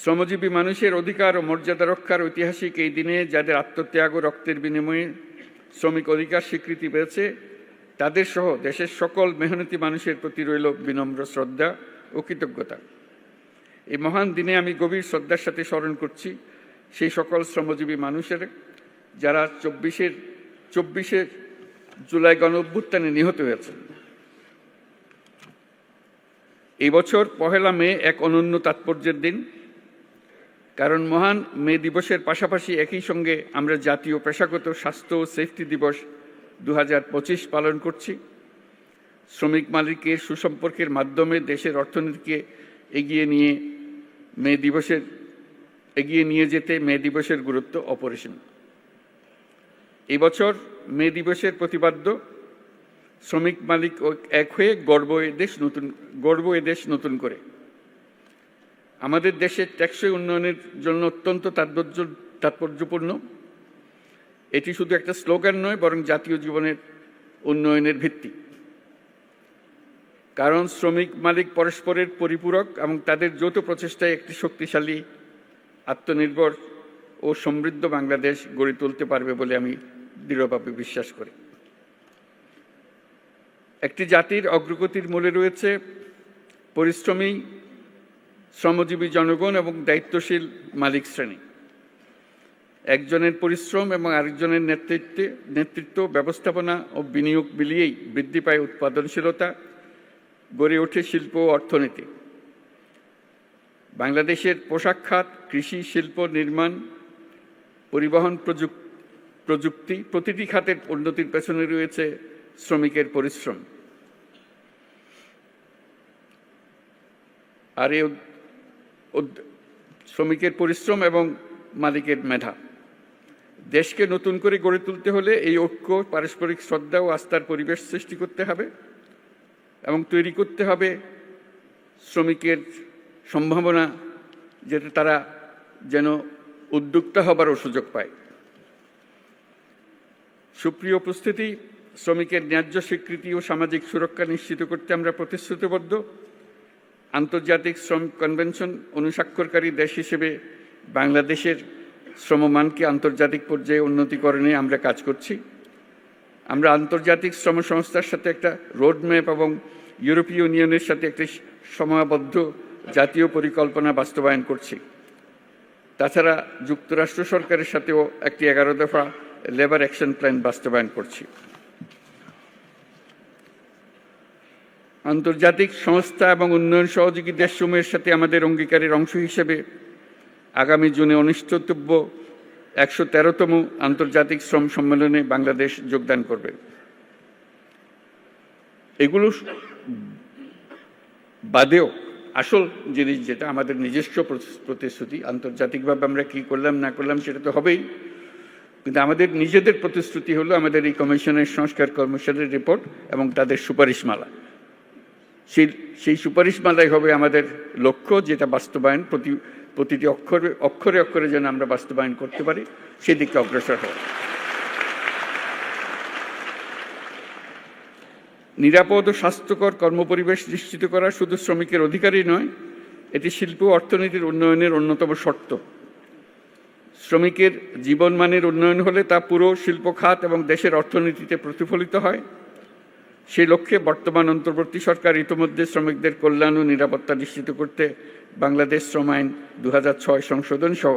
শ্রমজীবী মানুষের অধিকার ও মর্যাদা রক্ষার ঐতিহাসিক এই দিনে যাদের আত্মত্যাগ ও রক্তের বিনিময়ে শ্রমিক অধিকার স্বীকৃতি পেয়েছে, তাদের সহ দেশের সকল মেহনতি মানুষের প্রতি রইল বিনম্র শ্রদ্ধা ও কৃতজ্ঞতা। এই মহান দিনে আমি গভীর শ্রদ্ধার সাথে স্মরণ করছি সেই সকল শ্রমজীবী মানুষের, যারা চব্বিশের, চব্বিশে জুলাই গণ অভ্যুত্থানে নিহত হয়েছেন। এই বছর পহেলা মে এক অনন্য তাৎপর্যের দিন। কারণ মহান মে দিবসের পাশাপাশি একই সঙ্গে আমরা জাতীয় পেশাগত স্বাস্থ্য ও সেফটি দিবস দু হাজার পঁচিশ পালন করছি। শ্রমিক মালিকের সুসম্পর্কের মাধ্যমে দেশের অর্থনীতিকে এগিয়ে নিয়ে মে দিবসের, এগিয়ে নিয়ে যেতে মে দিবসের গুরুত্ব অপরিসীম। এবছর মে দিবসের প্রতিপাদ্য, শ্রমিক মালিক এক হয়ে গর্ব এ দেশ নতুন, গর্ব এ দেশ নতুন করে। আমাদের দেশের টেকসই উন্নয়নের জন্য অত্যন্ত তাৎপর্য তাৎপর্যপূর্ণ। এটি শুধু একটা স্লোগান নয়, বরং জাতীয় জীবনের উন্নয়নের ভিত্তি। কারণ শ্রমিক মালিক পরস্পরের পরিপূরক এবং তাদের যৌথ প্রচেষ্টায় একটি শক্তিশালী, আত্মনির্ভর ও সমৃদ্ধ বাংলাদেশ গড়ে তুলতে পারবে বলে আমি দৃঢ়ভাবে বিশ্বাস করি। একটি জাতির অগ্রগতির মূলে রয়েছে পরিশ্রমী শ্রমজীবী জনগণ এবং দায়িত্বশীল মালিক শ্রেণি। একজনের পরিশ্রম এবং আরেকজনের নেতৃত্বে, নেতৃত্ব, ব্যবস্থাপনা ও বিনিয়োগ মিলিয়েই বৃদ্ধি পায় উৎপাদনশীলতা, গড়ে ওঠে শিল্প ও অর্থনীতি। বাংলাদেশের পোশাক খাত, কৃষি, শিল্প নির্মাণ, পরিবহন প্রযুক্তি প্রতিটি খাতের উন্নতির পেছনে রয়েছে শ্রমিকের পরিশ্রম। আর এই শ্রমিকের পরিশ্রম এবং মালিকের মেধা। দেশকে নতুন করে গড়ে তুলতে হলে এই ঐক্য, পারস্পরিক শ্রদ্ধা ও আস্থার পরিবেশ সৃষ্টি করতে হবে এবং তৈরি করতে হবে শ্রমিকের সম্ভাবনা যেটা তারা যেন উদ্যোক্তা হবারও সুযোগ পায়। সুপ্রিয় উপস্থিতি, শ্রমিকের ন্যায্য স্বীকৃতি ও সামাজিক সুরক্ষা নিশ্চিত করতে আমরা প্রতিশ্রুতিবদ্ধ। আন্তর্জাতিক শ্রম কনভেনশন অনুস্বাক্ষরকারী দেশ হিসেবে বাংলাদেশের শ্রমমানকে আন্তর্জাতিক পর্যায়ে উন্নতিকরণে আমরা কাজ করছি। আমরা আন্তর্জাতিক শ্রম সংস্থার সাথে একটা রোডম্যাপ এবং ইউরোপীয় ইউনিয়নের সাথে একটি সমাবদ্ধ জাতীয় পরিকল্পনা বাস্তবায়ন করছি। তাছাড়া যুক্তরাষ্ট্র সরকারের সাথেও একটি এগারো দফা লেবার অ্যাকশন প্ল্যান বাস্তবায়ন করছি। আন্তর্জাতিক সংস্থা এবং উন্নয়ন সহযোগী দেশসমূহের সাথে আমাদের অঙ্গীকারের অংশ হিসেবে আগামী জুনে অনুষ্ঠিতব্য একশো তেরোতম আন্তর্জাতিক শ্রম সম্মেলনে বাংলাদেশ যোগদান করবে। এগুলো বাদেও আসল জিনিস যেটা আমাদের নিজস্ব প্রতিশ্রুতি, আন্তর্জাতিকভাবে আমরা কি করলাম, না করলাম, সেটা তো হবেই। কিন্তু আমাদের নিজেদের প্রতিশ্রুতি হলো আমাদের এই কমিশনের সংস্কার কমিশনের রিপোর্ট এবং তাদের সুপারিশমালা। সেই সেই সুপারিশমালাই হবে আমাদের লক্ষ্য যেটা বাস্তবায়ন প্রতি প্রতিটি অক্ষরে অক্ষরে অক্ষরে যেন আমরা বাস্তবায়ন করতে পারি, সেদিকে অগ্রসর হওয়া। নিরাপদ ও স্বাস্থ্যকর কর্মপরিবেশ নিশ্চিত করা শুধু শ্রমিকের অধিকারই নয়, এটি শিল্প অর্থনীতির উন্নয়নের অন্যতম শর্ত। শ্রমিকের জীবনমানের উন্নয়ন হলে তা পুরো শিল্প খাত এবং দেশের অর্থনীতিতে প্রতিফলিত হয়। সেই লক্ষ্যে বর্তমান অন্তর্বর্তী সরকার ইতিমধ্যে শ্রমিকদের কল্যাণ ও নিরাপত্তা নিশ্চিত করতে বাংলাদেশ শ্রম আইন দু হাজার ছয় সংশোধন সহ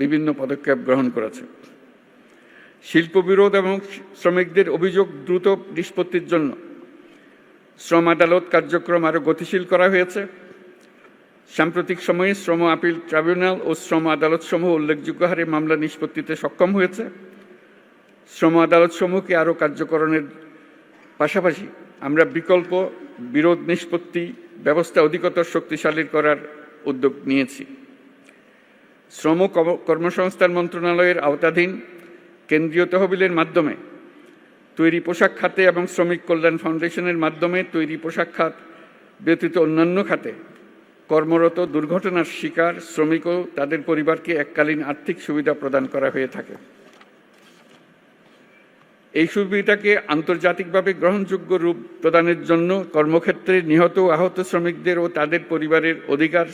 বিভিন্ন পদক্ষেপ গ্রহণ করেছে। শিল্প বিরোধ এবং শ্রমিকদের অভিযোগ দ্রুত নিষ্পত্তির জন্য শ্রম আদালত কার্যক্রম আরও গতিশীল করা হয়েছে। সাম্প্রতিক সময়ে শ্রম আপিল ট্রাইব্যুনাল ও শ্রম আদালতসমূহ উল্লেখযোগ্য হারে মামলা নিষ্পত্তিতে সক্ষম হয়েছে। শ্রম আদালতসমূহকে আরও কার্যকরণের পাশাপাশি আমরা বিকল্প বিরোধ নিষ্পত্তি ব্যবস্থা অধিকতর শক্তিশালী করার উদ্যোগ নিয়েছি। শ্রম কর্মসংস্থান মন্ত্রণালয়ের আওতাধীন কেন্দ্রীয় তহবিলের মাধ্যমে তৈরি পোশাক খাতে এবং শ্রমিক কল্যাণ ফাউন্ডেশনের মাধ্যমে তৈরি পোশাক খাত ব্যতীত অন্যান্য খাতে কর্মরত দুর্ঘটনার শিকার শ্রমিক ও তাদের পরিবারকে এককালীন আর্থিক সুবিধা প্রদান করা হয়ে থাকে। এই সুবিধাকে আন্তর্জাতিকভাবে গ্রহণযোগ্য রূপ প্রদানের জন্য কর্মক্ষেত্রে নিহত আহত শ্রমিকদের ও তাদের পরিবারের অধিকার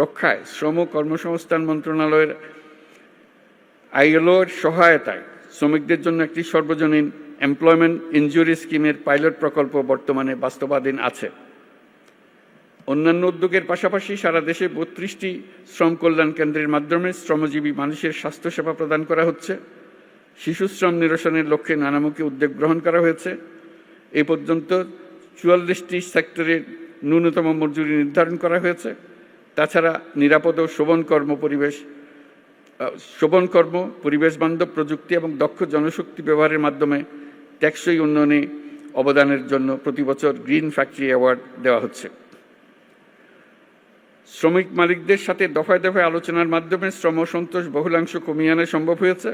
রক্ষায় শ্রম কর্মসংস্থান মন্ত্রণালয়ের আইএলওর সহায়তায় শ্রমিকদের জন্য একটি সর্বজনীন এমপ্লয়মেন্ট ইনজুরি স্কিমের পাইলট প্রকল্প বর্তমানে বাস্তবাধীন আছে। অন্যান্য উদ্যোগের পাশাপাশি সারা দেশে বত্রিশটি শ্রম কল্যাণ কেন্দ্রের মাধ্যমে শ্রমজীবী মানুষের স্বাস্থ্যসেবা প্রদান করা হচ্ছে। শিশু শ্রম নিরসনের লক্ষ্যে নানামুখী উদ্যোগ গ্রহণ করা হয়েছে। এ পর্যন্ত চুয়াল্লিশটি সেক্টরের ন্যূনতম মজুরি নির্ধারণ করা হয়েছে। তাছাড়া নিরাপদ ও শোভন কর্ম পরিবেশ শোভন কর্ম, পরিবেশ বান্ধব প্রযুক্তি এবং দক্ষ জনশক্তি ব্যবহারের মাধ্যমে টেকসই উন্নয়নে অবদানের জন্য প্রতি বছর গ্রিন ফ্যাক্টরি অ্যাওয়ার্ড দেওয়া হচ্ছে। শ্রমিক মালিকদের সাথে দফায় দফায় আলোচনার মাধ্যমে শ্রম সন্তোষ বহুলাংশ কমিয়ে আনা সম্ভব হয়েছে।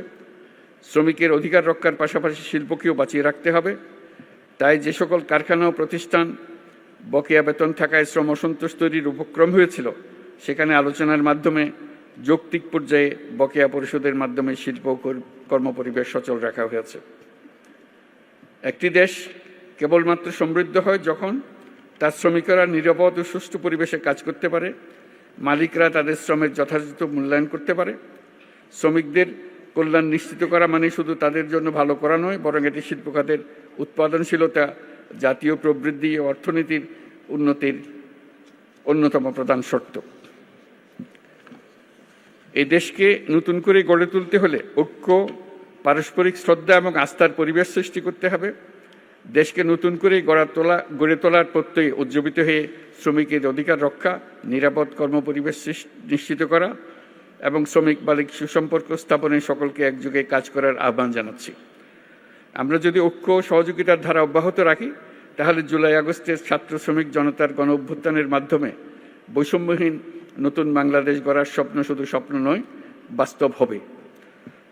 শ্রমিকের অধিকার রক্ষার পাশাপাশি শিল্পকেও বাঁচিয়ে রাখতে হবে। তাই যে সকল কারখানা ও প্রতিষ্ঠান বকেয়া বেতন থাকায় শ্রম অসন্তোষ তৈরির উপক্রম হয়েছিল, সেখানে আলোচনার মাধ্যমে যৌক্তিক পর্যায়ে বকেয়া পরিশোধের মাধ্যমে শিল্প কর- কর্মপরিবেশ সচল রাখা হয়েছে। একটি দেশ কেবলমাত্র সমৃদ্ধ হয় যখন তার শ্রমিকরা নিরাপদ ও সুষ্ঠু পরিবেশে কাজ করতে পারে, মালিকরা তাদের শ্রমের যথাযথ মূল্যায়ন করতে পারে, শ্রমিকদের কল্যাণ নিশ্চিত করা মানে শুধু তাদের জন্য ভালো করা নয়, বরং এটি শিল্প খাতের উৎপাদনশীলতা, জাতীয় প্রবৃদ্ধি ও অর্থনীতির উন্নতির অন্যতম প্রধান শর্ত। এই দেশকে নতুন করে গড়ে তুলতে হলে ঐক্য, পারস্পরিক শ্রদ্ধা এবং আস্থার পরিবেশ সৃষ্টি করতে হবে। দেশকে নতুন করে গড়া তোলা, গড়ে তোলার প্রত্যয়ে উজ্জীবিত হয়ে শ্রমিকের অধিকার রক্ষা, নিরাপদ কর্মপরিবেশ নিশ্চিত করা এবং শ্রমিক মালিক সুসম্পর্ক স্থাপনে সকলকে একযোগে কাজ করার আহ্বান জানাচ্ছি। আমরা যদি ঐক্য সহযোগিতার ধারা অব্যাহত রাখি, তাহলে জুলাই আগস্টের ছাত্র শ্রমিক জনতার গণ অভ্যুত্থানের মাধ্যমে বৈষম্যহীন নতুন বাংলাদেশ গড়ার স্বপ্ন শুধু স্বপ্ন নয়, বাস্তব হবে।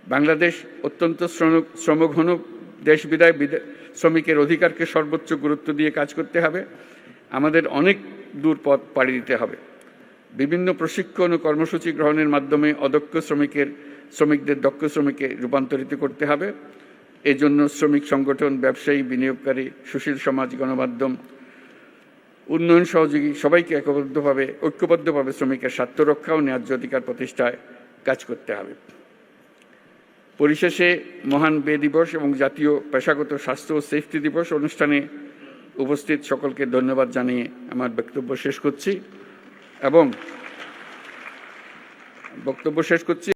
বাংলাদেশ অত্যন্ত শ্রম- শ্রমঘন দেশ বিদায় বিদা- শ্রমিকের অধিকারকে সর্বোচ্চ গুরুত্ব দিয়ে কাজ করতে হবে। আমাদের অনেক দূর পথ পাড়ি দিতে হবে। বিভিন্ন প্রশিক্ষণ ও কর্মসূচি গ্রহণের মাধ্যমে অদক্ষ শ্রমিকের, শ্রমিকদের দক্ষ শ্রমিকে রূপান্তরিত করতে হবে। এজন্য শ্রমিক সংগঠন, ব্যবসায়ী, বিনিয়োগকারী, সুশীল সমাজ, গণমাধ্যম, উন্নয়ন সহযোগী সবাইকে একবদ্ধভাবে, ঐক্যবদ্ধভাবে শ্রমিকের স্বার্থ রক্ষা ও ন্যায্য অধিকার প্রতিষ্ঠায় কাজ করতে হবে। পরিশেষে মহান বে দিবস এবং জাতীয় পেশাগত স্বাস্থ্য ও সেফটি দিবস অনুষ্ঠানে উপস্থিত সকলকে ধন্যবাদ জানিয়ে আমার বক্তব্য শেষ করছি। এবং বক্তব্য শেষ করছি।